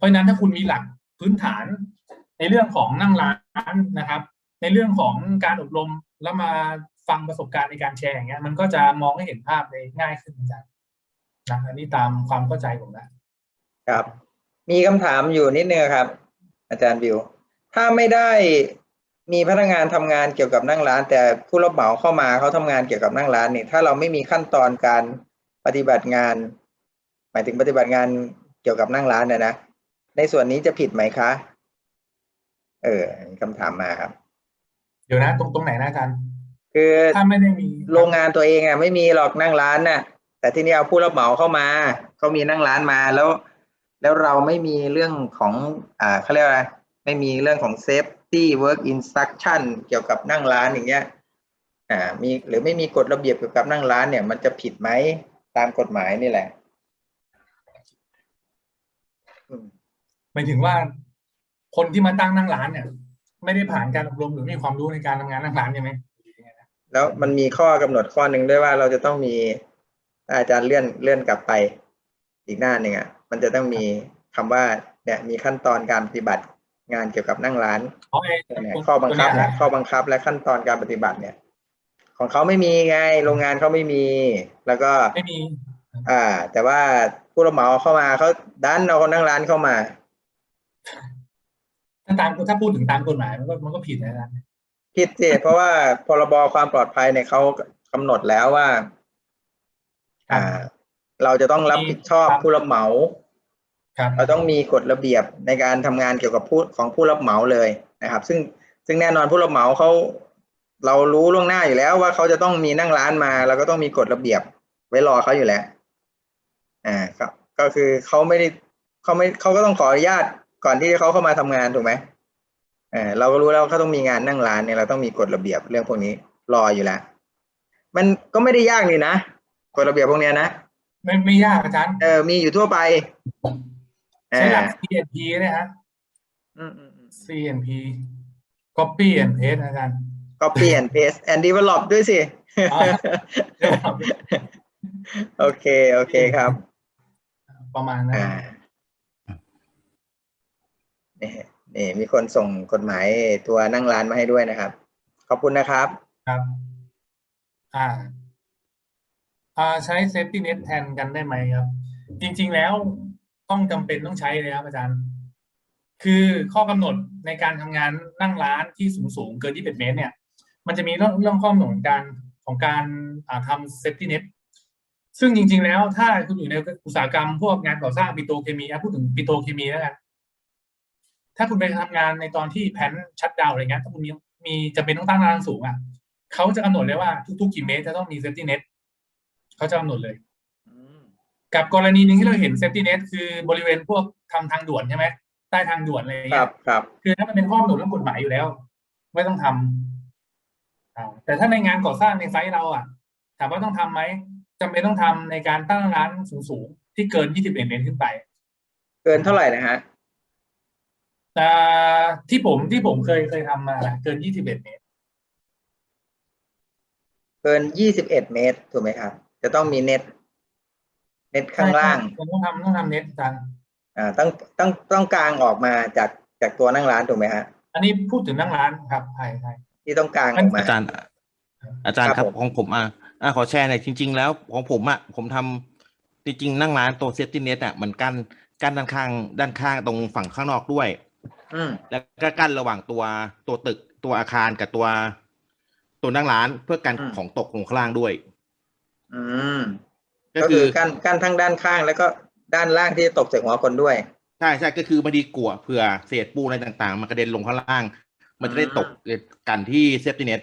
เพราะฉะนั้นถ้าคุณมีหลักพื้นฐานในเรื่องของนั่งร้านนะครับ ในเรื่องของการอบรมแล้วมาฟังประสบการณ์ในการแชร์อย่างเงี้ยมันก็จะมองให้เห็นภาพได้ง่ายขึ้นอาจารย์นะอันนี้ตามความเข้าใจผมนะครับ มีคำถามอยู่นิดนึงครับ อาจารย์บิว ถ้าไม่ได้มีพนักงานทำงานเกี่ยวกับนั่งร้าน แต่ผู้รับเหมาเข้ามาเขาทำงานเกี่ยวกับนั่งร้านนี่ถ้าเราไม่มีขั้นตอนการปฏิบัติงาน หมายถึงปฏิบัติงานเกี่ยวกับนั่งร้านน่ะนะ ในส่วนนี้จะผิดไหมคะ เออมีคำถามมาครับ เดี๋ยวนะตรงตรงไหนนะอาจารย์คือถ้าไม่ได้มีโรงงานตัวเองอะไม่มีหรอกนั่งร้านน่ะ แต่ที่นี่เอาผู้รับเหมาเข้ามาเขามีนั่งร้านมาแล้ว แล้วเราไม่มีเรื่องของอ่าเขาเรียกอะไรไม่มีเรื่องของ safety work instruction เกี่ยวกับนั่งร้านอย่างเงี้ยอ่ามีหรือไม่มีกฎระเบียบเกี่ยวกับนั่งร้านเนี่ย มันจะผิดไหมตามกฎหมายนี่แหละอืม หมายถึงว่าคนที่มาตั้งนั่งร้านเนี่ย ไม่ได้ผ่านการอบรมหรือไม่มีความรู้ในการทำงานนั่งร้านใช่ไหมแล้วมันมีข้อกำหนดข้อหนึ่งด้วยว่าเราจะต้องมีอาจารย์เลื่อนเลื่อนกลับไปอีกหน้าหนึ่งอะ มันจะต้องมีคำว่าเนี่ยมีขั้นตอนการปฏิบัติงานเกี่ยวกับนั่งร้านอ๋อไอ้เนี่ยตรงข้อบังคับตรงเนี่เนี้ยยข้อบังคับและขั้นตอนการปฏิบัติเนี่ย ของเขาไม่มีไงโรงงานเขาไม่มี แล้วก็ไม่มี อ่า แต่ว่าผู้รับเหมาเข้ามาเขาดันเอาคนนั่งร้านเข้ามา ถ้าตามถ้าพูดถึงตามกฎหมายมันก็มันก็ผิดนะอาจารย์ผิดสิเพราะว่าพรบความปลอดภัยเนี่ยเขากำหนดแล้วว่า อ่า เราจะต้องรับผิดชอบผู้รับเหมาครับเราต้องมีกฎระเบียบในการทำงานเกี่ยวกับผู้ของผู้รับเหมาเลยนะครับ ซึ่งซึ่งแน่นอนผู้รับเหมาเขาเรารู้ล่วงหน้าอยู่แล้วว่าเขาจะต้องมีนั่งร้านมาเราก็ต้องมีกฎระเบียบ ไว้รอเขาอยู่แล้ว อ่าครับก็คือเขาไม่ได้เขาไม่เขาก็ต้องขออนุญาต ก่อนที่เขาเข้ามาทำงานถูกไหมเออเราก็รู้แล้วว่าเขาต้องมีงานนั่งร้านเนี่ยเราต้องมีกฎระเบียบเรื่องพวกนี้รออยู่แล้วมันก็ไม่ได้ยากนี่นะกฎระเบียบพวกเนี้ยนะไม่ไม่ยากอาจารย์เออมีอยู่ทั่วไปเอใช้หลัอก CNP นะฮะอืมอืมอืม CNP copy and paste อาจารย์ copy and paste and develop ด้วยสิอ๋อโอเค โอเคครับ ประมาณนั้น อ่า นี่มีคนส่งกฎหมายตัวนั่งร้านมาให้ด้วยนะครับ ขอบคุณนะครับ ครับอ่าอ่าใช้ safety net แทนกันได้ไหมครับ จริง ๆ แล้วต้องจำเป็นต้องใช้เลยครับอาจารย์ คือข้อกำหนดในการทำงานนั่งร้านที่สูงสูงๆเกิน21เป็ดเมตรเนี่ย มันจะมีเรื่องเรื่องข้อกำหนดของการของการอ่าทำ safety net ซึ่งจริง ๆ แล้วถ้าคุณอยู่ในอุตสาหกรรมพวกงานก่อสร้างปิโตรเคมีพูดถึงปิโตรเคมีแล้วกัน ถ้าคุณไปทำงานในตอนที่แผนชัดดาวน์อะไรเงี้ยถ้าคุณมีมีจะเป็นต้องตั้งรางสูงอะเขาจะกำหนดเลยว่าทุกๆกี่เมตรจะต้องมี safety net เขาจะกำหนดเลยกับกรณีหนึ่งที่เราเห็น safety net คือบริเวณพวกทำทางด่วนใช่ไหมใต้ทางด่วนอะไรอย่างคเงี้รัยบครับคือถ้ามันเป็นข้อกำหนดเรื่องกฎหมายอยู่แล้ว ไม่ต้องทำอ่าแต่ถ้าในงานก่อสร้างในไซต์เราอะ ถามว่าต้องทำไหมจำเป็นต้องทำในการตั้งร้านสูงๆที่เกิน 21 เมตรขึ้นไป เกินเท่าไหร่นะฮะแต่ ที่ผมที่ผมเคยเคยทำมานะเกิน21เมตร เกินยี่สิบเอ็ดเมตรถูกไหมครับ จะต้องมีเน็ต เน็ตข้างล่างใช่ผมต้องทำต้องทำเน็ตจังอ่าต้องต้องต้องกลางออกมาจากจากตัวนั่งร้านถูกไหมฮะ อันนี้พูดถึงนั่งร้านครับใช่ใช่ที่ต้องกลางออกมาอาจารย์ อาจารย์คครัรับบผมของผมอะอะขอแชร์หน่อยจริง ๆ แล้วของผมอะผมทำจริงๆนั่งร้านตัวเซฟตี้เน็ตอะมันกั้นกั้นด้านข้างด้านข้างตรงฝั่งข้างนอกด้วยอืม แล้วก็กั้นระหว่างตัวตัวตึกตัวอาคารกับตัว ตัวนั่งร้านเพื่อกันอืมของตกลงข้างล่างด้วย อืมก็ก็คืคืออกั้นกั้นทั้งด้านข้างแล้วก็ด้านล่างที่จะตกใส่หัวคนด้วย ใช่ใช่ก็คือบางทีกลัวเผื่อเศษปูนอะไรต่างๆ มันกระเด็นลงข้างล่าง มันจะได้ตกกันที่เซฟตี้เน็ต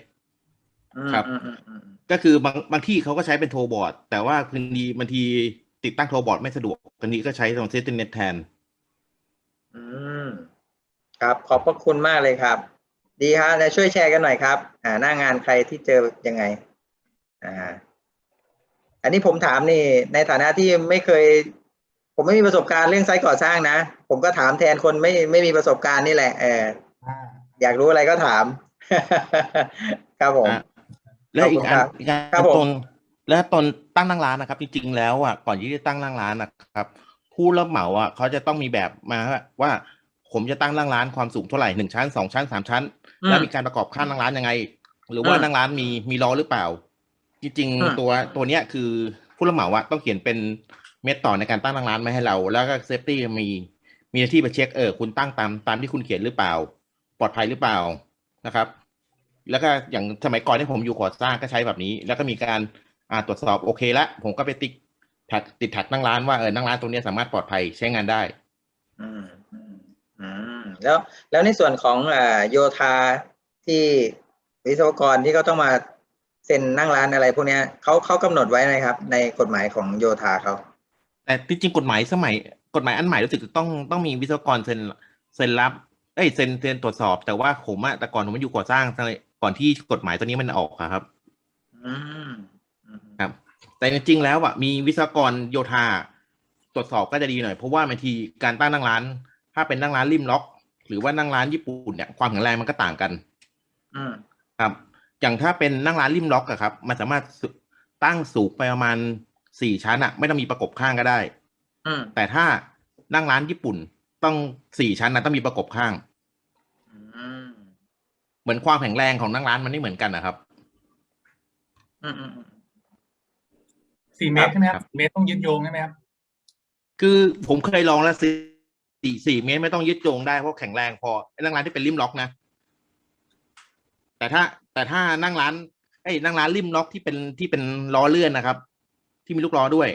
อืมครับอืมอืมอืมก็คือบางบางที่เขาก็ใช้เป็นโทรบอร์ด แต่ว่าคืนดีบางทีติดตั้งโทรบอร์ดไม่สะดวกตอนนี้ก็ใช้ตรงเซฟตี้เน็ตแทนอืม ครับ ขอบพระคุณมากเลยครับ ดีฮะแล้วช่วยแชร์กันหน่อยครับอ่าหน้างานใครที่เจอยังไงอ่าอันนี้ผมถามนี่ในฐานะที่ไม่เคย ผมไม่มีประสบการณ์เรื่องไซต์ก่อสร้างนะ ผมก็ถามแทนคนไม่ไม่มีประสบการณ์นี่แหละเอออ่าอยากรู้อะไรก็ถาม ครับผมอะและอีกอันขอบคุณครับอีกอันครับผมตนและตอนตั้งนั่งร้านนะครับ จริงๆแล้วอะก่อนที่จะตั้งนั่งร้านนะครับผผู้รับเหมาอะเขาจะต้องมีแบบมาว่า ผมจะตั้งนั่งร้านความสูงเท่าไหร่หนึ่งชั้นสองชั้นสามชั้นอืมแล้วมีการประกอบข้างนั่งร้านยังไง หรือว่าอืมนั่งร้านมีมีล้อหรือเปล่า จริงอืมๆตัวตัวเนี้ยคือผู้รับเหมาอะต้องเขียนเป็นเม็ดต่อในการตั้งนั่งร้านมาให้เรา แล้วก็เซฟตี้มีมีหน้าที่ไปเช็คเออคุณตั้งตามตามที่คุณเขียนหรือเปล่า ปลอดภัยหรือเปล่านะครับ แล้วก็อย่างสมัยก่อนที่ผมอยู่ก่อสร้างก็ใช้แบบนี้ แล้วก็มีการอ่าตรวจสอบโอเคละผมก็ไปติ๊กแท็กติดแท็กนั่งร้านว่าเออนั่งร้านตรงเนี้ยสามารถปลอดภัยใช้งานได้อืมอืมอืม แล้วแล้วในส่วนของอ่าโยธาที่วิศวกรที่เขาต้องมาเซ็นนั่งร้านอะไรพวกเนี้ยเขาเขากำหนดไว้นะครับ ในกฎหมายของโยธาเขาแต่จริงๆกฎหมายสมัย กฎหมายอันใหม่รู้สึกจะต้องต้องมีวิศวกรเซ็นเซ็นรับเอ้ยเซ็นเซ็นตรวจสอบ แต่ว่าผมอะแต่ก่อนผมมาอยู่ก่อสร้างก่อนที่กฎหมายตัวนี้มันออกอะครับอืมอืมครับ แต่จริงๆแล้วอะมีวิศวกรโยธาตรวจสอบก็จะดีหน่อยเพราะว่าบางทีการตั้งนั่งร้าน ถ้าเป็นนั่งร้านริมล็อก หรือว่านั่งร้านญี่ปุ่นเนี่ยความแข็งแรงมันก็ต่างกันอืมครับ อย่างถ้าเป็นนั่งร้านริมล็อกอะครับ มันสามารถสุตั้งสูงไปประมาณสี่ชั้นอะไม่ต้องมีประกบข้างก็ได้อืมแต่ถ้านั่งร้านญี่ปุ่นต้องสี่ชั้นนะต้องมีประกบข้างอืมเหมือนความแข็งแรงของนั่งร้านมันไม่เหมือนกันนะครับอืมอืมอืมสี่เมตรใช่ไหมคครัรับบสี่เมตรต้องยึดโยงใช่ไหมครับ คือผมเคยลองแล้วสี่ สี่สี่เมตรไม่ต้องยึดโยงได้เพราะแข็งแรงพอไอ้นั่งร้านที่เป็นริมล็อกนะแต่ถ้า แต่ถ้านั่งร้านไอ้ยนั่งร้านริมล็อกที่เป็นที่เป็นล้อเลื่อนนะครับ ที่มีลูกล้อด้วย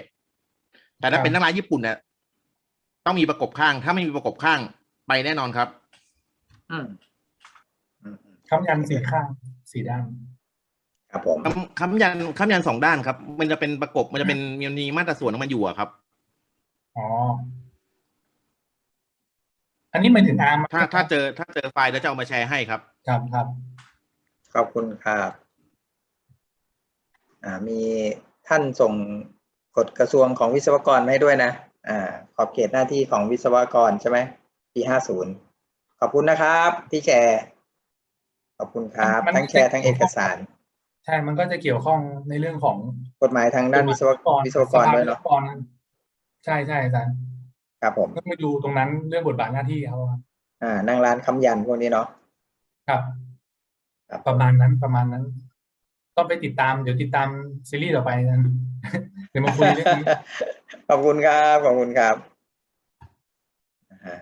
แต่ถ้าครับเป็นนั่งร้านญี่ปุ่นเนี่ยต้องมีประกบข้าง ถ้าไม่มีประกบข้างไปแน่นอนครับ อืมอืมอืมคำยันสี่ข้างสี่ด้านครับผมคำคำยันคำยันสองด้านครับ มันจะเป็นประกบมันจะเป็นมีมีมาตราส่วนของมันอยู่อะครับอ๋อ อันนี้หมายถึงอาร์มถ้าถ้าเจอถ้าเจอไฟล์แล้วจะเอามาแชร์ให้ครับ ครับครับ ขอบคุณครับอ่ามีท่านส่งกฎกระทรวงของวิศวกรมาให้ด้วยนะอ่าขอบเขตหน้าที่ของวิศวกรใช่ไหมปีห้าศูนย์ขอบคุณนะครับที่แชร์ขอบคุณครับทั้งแชร์ทั้งเอกสาร ใช่มันก็จะเกี่ยวข้องในเรื่องของกฎหมายทางด้านวิศวกรวิศวกรด้วยเนาะ สภวิศวกรใช่ใช่อาจารย์ ครับผมก็ไปดูตรงนั้นเรื่องบทบาทหน้าที่เขาครับอ่านั่งร้านคำยันพวกนี้เนาะครับครับ ประมาณนั้นประมาณนั้นต้องไปติดตามเดี๋ยวติดตามซีรีส์ต่อไปกันเดี๋ยวมาคุยเรื่องนี้ขอบคุณครับขอบคุณครับอ่า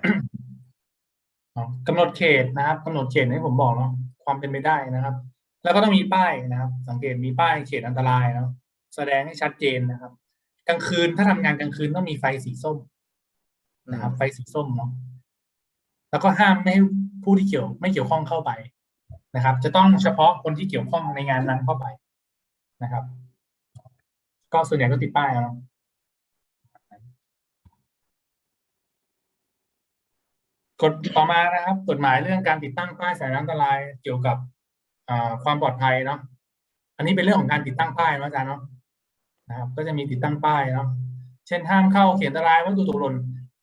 อ๋อกำหนดเขตนะครับกำหนดเขตที่ผมบอกเนาะความเป็นไปได้นะครับ แล้วก็ต้องมีป้ายนะครับ สังเกตมีป้ายเขตอันตรายเนาะแสดงให้ชัดเจนนะครับ กลางคืนถ้าทำงานกลางคืนต้องมีไฟสีส้ม นะครับ ไฟสีส้มเนาะแล้วก็ห้ามไม่ให้ผู้ที่เกี่ยว ไม่เกี่ยวข้องเข้าไปนะครับ จะต้องเฉพาะคนที่เกี่ยวข้องในงานนั้นเข้าไปนะครับ ก็ส่วนใหญ่ก็ติดป้ายเอาเนาะกฎต่อมานะครับ กฎหมายเรื่องการติดตั้งป้ายสายน้ำอันตรายเกี่ยวกับอ่าความปลอดภัยเนาะอันนี้เป็นเรื่องของการติดตั้งป้ายเนาะอาจารย์เนาะนะครับ ก็จะมีติดตั้งป้ายเนาะเช่นห้ามเข้าเขียนอันตรายวัตถุตกหล่น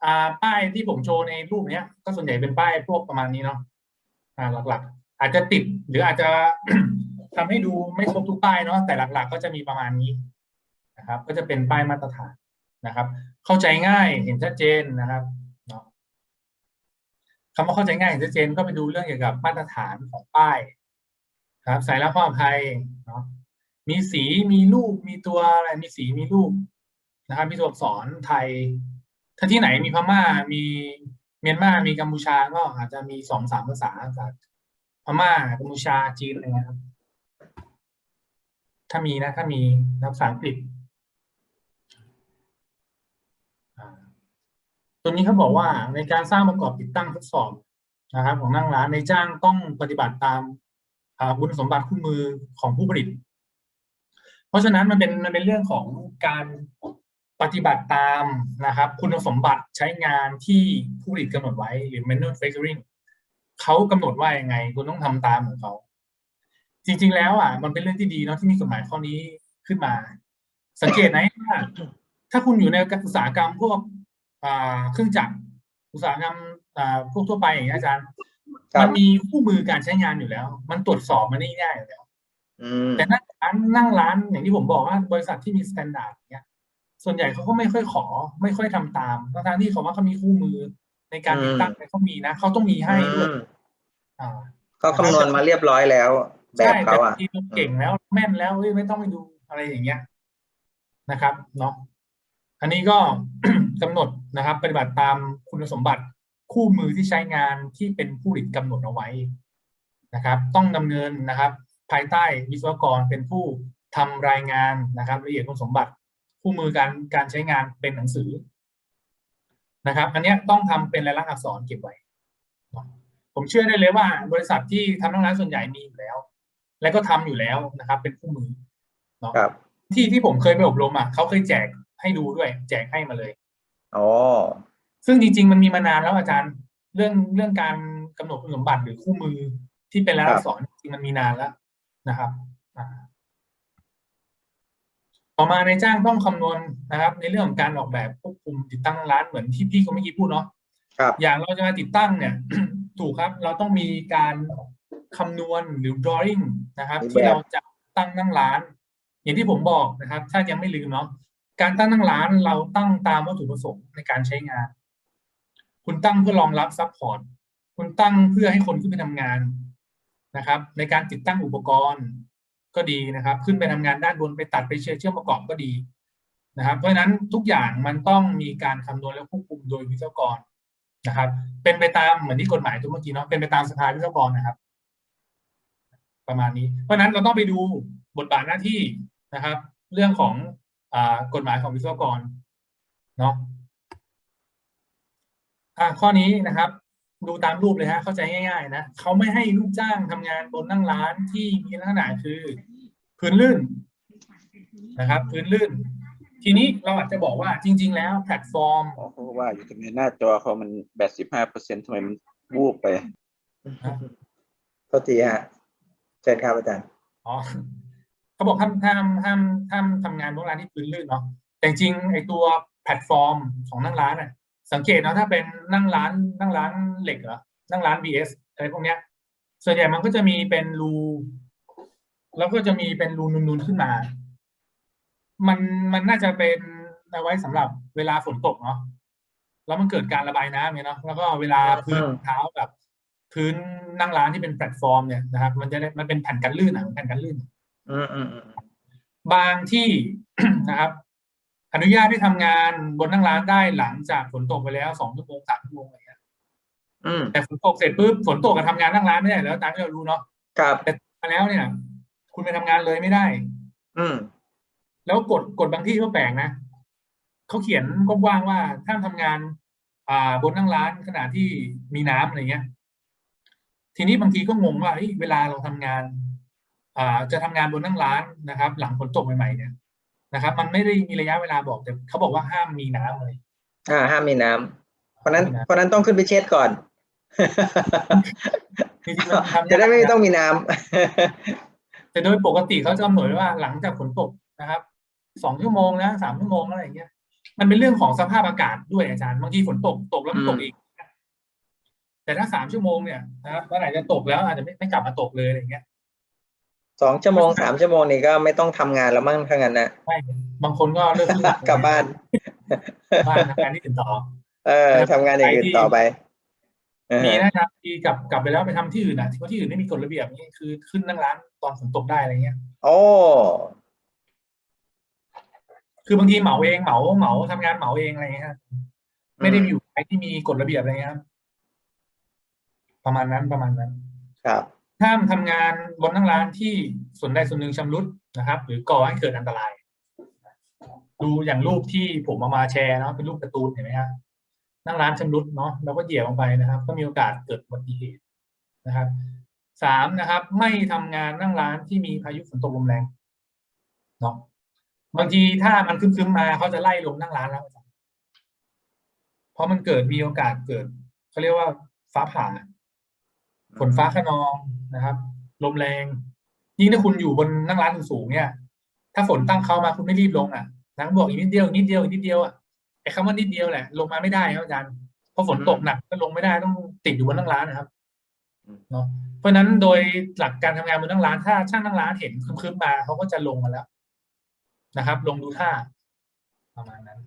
อ่าป้ายที่ผมโชว์ในรูปเนี้ย ก็ส่วนใหญ่เป็นป้ายพวกประมาณนี้เนาะอ่าหลักๆ อาจจะติดหรืออาจจะทำให้ดูไม่ครบทุกป้ายเนาะแต่หลัก ๆ ก็จะมีประมาณนี้นะครับ ก็จะเป็นป้ายมาตรฐานนะครับ เข้าใจง่ายเห็นชัดเจนนะครับเนาะคำว่าเข้าใจง่ายเห็นชัดเจนก็ไปดูเรื่องเกี่ยวกับมาตรฐานของป้ายครับใส่แล้วความภัยเนาะมีสีมีรูปมีตัวอะไรมีสีมีรูปนะครับมีตัวอักษรไทย ถ้าที่ไหนมีพม่ามีเมียนมามีกัมพูชาก็อาจจะมีสองสามภาษาจากพม่ากัมพูชาจีนอะไรเงี้ยครับ ถ้ามีนะ ถ้ามีภาษาอังกฤษตัวนี้เขาบอกว่าในการสร้างประกอบติดตั้งทดสอบนะครับ ของนั่งร้านในจ้างต้องปฏิบัติตามคุณสมบัติคู่มือของผู้ผลิต เพราะฉะนั้นมันเป็นมันเป็นเรื่องของการ ปฏิบัติตามนะครับคุณสมบัติใช้งานที่ผู้ผลิตกำหนดไว้หรือ manufacturing เขากำหนดว่ายังไง คุณต้องทำตามของเขาจริง ๆ แล้วอะมันเป็นเรื่องที่ดีเนาะที่มีกฎหมายข้อนี้ขึ้นมา สังเกตนะว่าถ้าคุณอยู่ในอุตสาหกรรมพวกอ่าเครื่องจักรอุตสาหกรรมอ่าพวกทั่วไปอย่างเงี้ยอาจารย์ครับมันมีคู่มือการใช้งานอยู่แล้ว มันตรวจสอบมันได้ง่ายอยู่แล้วอืมแต่นั่งร้านนั่งร้านอย่างที่ผมบอกว่าบริษัทที่มีสแตนดาร์ดเนี้ย ส่วนใหญ่เขาก็ไม่ค่อยขอ ไม่ค่อยทำตามทั้งๆที่เขาว่าเขามีคู่มือในการติดตั้งเนี่ยเขามีนะเขาต้องมีให้ด้วยอืมอ่าเขาคำนวณมาเรียบร้อยแล้ว แบบใช่เขาแต่อะบางทีเราเก่งแล้วแม่นแล้วเอ้ยไม่ต้องไปดูอะไรอย่างเงี้ยนะครับเนาะอันนี้ก็กำหนดนะครับ ปฏิบัติตามคุณสมบัติคู่มือที่ใช้งานที่เป็นผู้ผลิตกำหนดเอาไว้นะครับ ต้องดำเนินนะครับ ภายใต้วิศวกรเป็นผู้ทำรายงานนะครับละเอียดคุณสมบัติ คู่มือการการใช้งานเป็นหนังสือนะครับ อันเนี้ยต้องทำเป็นลายลักษณ์อักษรเก็บไว้ ผมเชื่อได้เลยว่าบริษัทที่ทำทั้งร้านส่วนใหญ่มีอยู่แล้ว และก็ทำอยู่แล้วนะครับ เป็นคู่มือเนาะครับที่ที่ผมเคยไปอบรมอะเขาเคยแจกให้ดูด้วย แจกให้มาเลยอ๋อซึ่งจริง ๆ มันมีมานานแล้วอาจารย์เรื่องเรื่องการกำหนดคุณสมบัติหรือคู่มือที่เป็นรายลักษณ์อักษรจริงๆมันมีนานแล้วนะครับอ่า ต่อมาในจ้างต้องคำนวณนะครับ ในเรื่องของการออกแบบควบคุมติดตั้งร้านเหมือนที่พี่เขาเมื่อกี้พูดเนาะครับ อย่างเราจะมาติดตั้งเนี่ย ถูกครับ เราต้องมีการคำนวณหรือ drawing นะครับมีแบบที่เราจะตั้งนั่งร้าน อย่างที่ผมบอกนะครับ ถ้ายังไม่ลืมเนาะการตั้งนั่งร้านเราตั้งตามวัตถุประสงค์ในการใช้งาน คุณตั้งเพื่อรองรับซัพพอร์ตคุณตั้งเพื่อให้คนขึ้นไปทำงานนะครับ ในการติดตั้งอุปกรณ์ ก็ดีนะครับ ขึ้นไปทำงานด้านบนไปตัดไปเชื่อมเชื่อมประกอบก็ดีนะครับ เพราะฉะนั้นทุกอย่างมันต้องมีการคำนวณและควบคุมโดยวิศวกรนะครับ เป็นไปตามเหมือนที่กฎหมายตัวเมื่อกี้เนาะเป็นไปตามสภาวิศวกรนะครับ ประมาณนี้ เพราะฉะนั้นเราต้องไปดูบทบาทหน้าที่นะครับ เรื่องของอกฎหมายของวิศวกรเนาะข้อนี้นะครับ ดูตามรูปเลยฮะเข้าใจง่าย ๆ นะเขาไม่ให้ลูกจ้างทำงานบนนั่งร้านที่มีลักษณะคือพื้นลื่นนะครับ พื้นลื่น ทีนี้เราอาจจะบอกว่าจริง ๆ แล้วแพลตฟอร์มอ๋อเพราะว่าอยู่ตรงนี้หน้าจอเขามันแปดสิบห้าเปอร์เซ็นทำไมมันวูบไปโทษทีฮะเชิญครับอาจารย์อ๋อเขาบอกห้ามห้ามห้ามห้ามทำงานบนร้านที่พื้นลื่นเนาะแต่จริงๆไอตัวแพลตฟอร์มของนั่งร้านน่ะ สังเกตเนาะถ้าเป็นนั่งร้านนั่งร้านเหล็กเหรอนั่งร้าน BS อะไรพวกเนี้ย ส่วนใหญ่มันก็จะมีเป็นรูแล้วก็จะมีเป็นรูนูนๆขึ้นมา มันมันน่าจะเป็นเอาไว้สำหรับเวลาฝนตกเนาะแล้วมันเกิดการระบายน้ำเนี่ยเนาะแล้วก็เวลาพื้นอืมเท้าแบบพื้นนั่งร้านที่เป็นแพลตฟอร์มเนี่ยนะครับ มันจะได้มันเป็นแผ่นกันลื่นอะแผ่นกันลื่นอืมอืมอืมบางที่นะครับ อนุญาตให้ทำงานบนนั่งร้านได้หลังจากฝนตกไปแล้วสองชั่วโมงสามชั่วโมงอะไรเงี้ยอืมแต่ฝนตกเสร็จปุ๊บฝนตกกับทำงานนั่งร้านไม่ได้แล้วตามที่เรารู้เนาะครับแต่มาแล้วเนี่ย คุณไปทำงานเลยไม่ได้ อืมแล้วกฎกฎบางที่ก็แปลกนะเขาเขียนกว้างๆว่าห้ามทำงาน อ่า บนนั่งร้านขณะที่มีน้ำอะไรเงี้ย ทีนี้บางทีก็งงว่าเอ้ยเวลาเราทำงาน อ่า จะทำงานบนนั่งร้านนะครับ หลังฝนตกใหม่ๆเนี่ย นะครับ มันไม่ได้มีระยะเวลาบอกแต่เขาบอกว่าห้ามมีน้ำเลย อ่า ห้ามมีน้ำเพราะนั้นห้ามมีน้ำเพราะนั้นต้องขึ้นไปเช็ดก่อนจริงๆมันทำจะได้ไม่ยากนะต้องมีน้ำแต่โดยปกติเขาจะกำหนดไว้ว่าหลังจากฝนตกนะครับสองชั่วโมงนะสามชั่วโมงอะไรอย่างเงี้ยมันเป็นเรื่องของสภาพอากาศด้วยอาจารย์บางทีฝนตกตกแล้วมันตกอืมอีกแต่ถ้าสามชั่วโมงเนี่ยนะครับเมื่อไหร่จะตกแล้วอาจจะไม่ไม่กลับมาตกเลยอะไรอย่างเงี้ย สองชั่วโมงสามชั่วโมงนี่ก็ไม่ต้องทำงานแล้วมั้งถ้างั้นนะไม่บางคนก็เลิกกลับบ้านบ้านทำงานที่อื่นต่อ เออทำงานอย่างอื่นต่อไปเออมีนะครับที่กลับกลับไปแล้วไปทำที่อื่นอะที่ว่าที่อื่นไม่มีกฎระเบียบนี่คือขึ้นนั่งร้านตอนฝนตกได้อะไรเงี้ยโอ้คือบางทีเหมาเองเหมาเหมาทำงานเหมาเองอะไรเงี้ยครับไม่ได้อยู่ใครที่มีกฎระเบียบอะไรเงี้ยครับประมาณนั้นประมาณนั้น ครับ ห้ามทำงานบนนั่งร้านที่ส่วนใดส่วนหนึ่งชำรุดนะครับ หรือก่อให้เกิดอันตราย ดูอย่างรูปที่ผมเอามาแชร์เนาะเป็นรูปการ์ตูนเห็นไหมฮะนั่งร้านชำรุดเนาะเราก็เหยียบลงไปนะครับ ก็มีโอกาสเกิดอุบัติเหตุนะครับสามนะครับ ไม่ทำงานนั่งร้านที่มีพายุฝนตกลมแรงเนาะบางทีถ้ามันคึ้มๆมาเขาจะไล่ลงนั่งร้านแล้วเพราะมันเกิดมีโอกาสเกิดเขาเรียกว่าฟ้าผ่า ฝนฟ้าขนองนะครับ ลมแรง ยิ่งถ้าคุณอยู่บนนั่งร้านสูงๆเนี่ย ถ้าฝนตั้งเขามาคุณไม่รีบลงอะนักบอกอีกนิดเดียวอีกนิดเดียวอีกนิดเดียวอะไอ้คำว่านิดเดียวแหละ ลงมาไม่ได้ครับอาจารย์เพราะฝนตกหนักก็ลงไม่ได้ต้องติดอยู่บนนั่งร้านนะครับอืมเนาะเพราะฉะนั้นโดยหลักการทำงานบนนั่งร้าน ถ้าช่างนั่งร้านเห็นครึ้มๆมาเขาก็จะลงมาแล้วนะครับ ลงดูท่าประมาณนั้น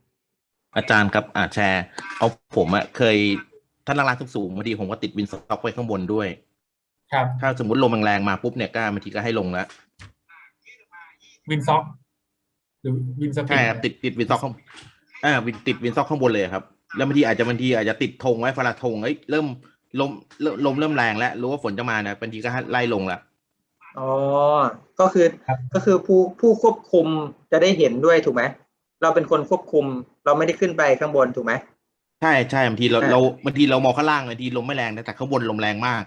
อาจารย์ครับอาแชร์ เอาผมอะเคย ถ้านั่งร้านสูงๆบางทีผมก็ติดวินสต็อกไว้ข้างบนด้วย ครับ ถ้าสมมติลมแรงๆมาปุ๊บเนี่ยก็บางทีก็ให้ลงแล้ววินซ็อกหรือวินสปีใช่ครับติดติดวินซ็อกข้างอ่าวินติดวินซ็อกข้างบนเลยครับ แล้วบางทีอาจจะบางทีอาจจะติดธงไว้เวลาธงเอ้ยเริ่มลมเริ่มลมเริ่มแรงแล้วรู้ว่าฝนจะมาเนี่ยบางทีก็ให้ไล่ลงแล้วอ๋อ ก็คือครับก็คือผู้ผู้ควบคุมจะได้เห็นด้วยถูกไหมเราเป็นคนควบคุม เราไม่ได้ขึ้นไปข้างบนถูกไหม ใช่ใช่บางทีเราอ่าเราบางทีเรามองข้างล่างบางทีลมไม่แรงนะแต่ข้างบนลมแรงมาก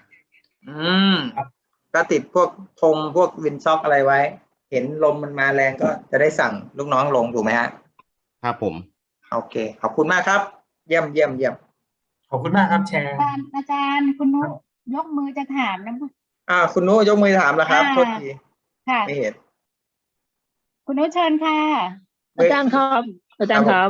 อืมก็ติดพวกธงพวกวินซ็อกอะไรไว้ เห็นลมมันมาแรงก็จะได้สั่งลูกน้องลงถูกไหมฮะครับผม โอเค ขอบคุณมากครับ เยี่ยมเยี่ยมเยี่ยมขอบคุณมากครับแชร์อาจารย์อาจารย์คุณนุยกมือจะถามนะอ่า คุณนุยกมือถามแล้วครับอ่าโทษทีค่ะไม่เห็นคุณนุเชิญค่ะมือาจารย์ครับ อาจารย์ครับ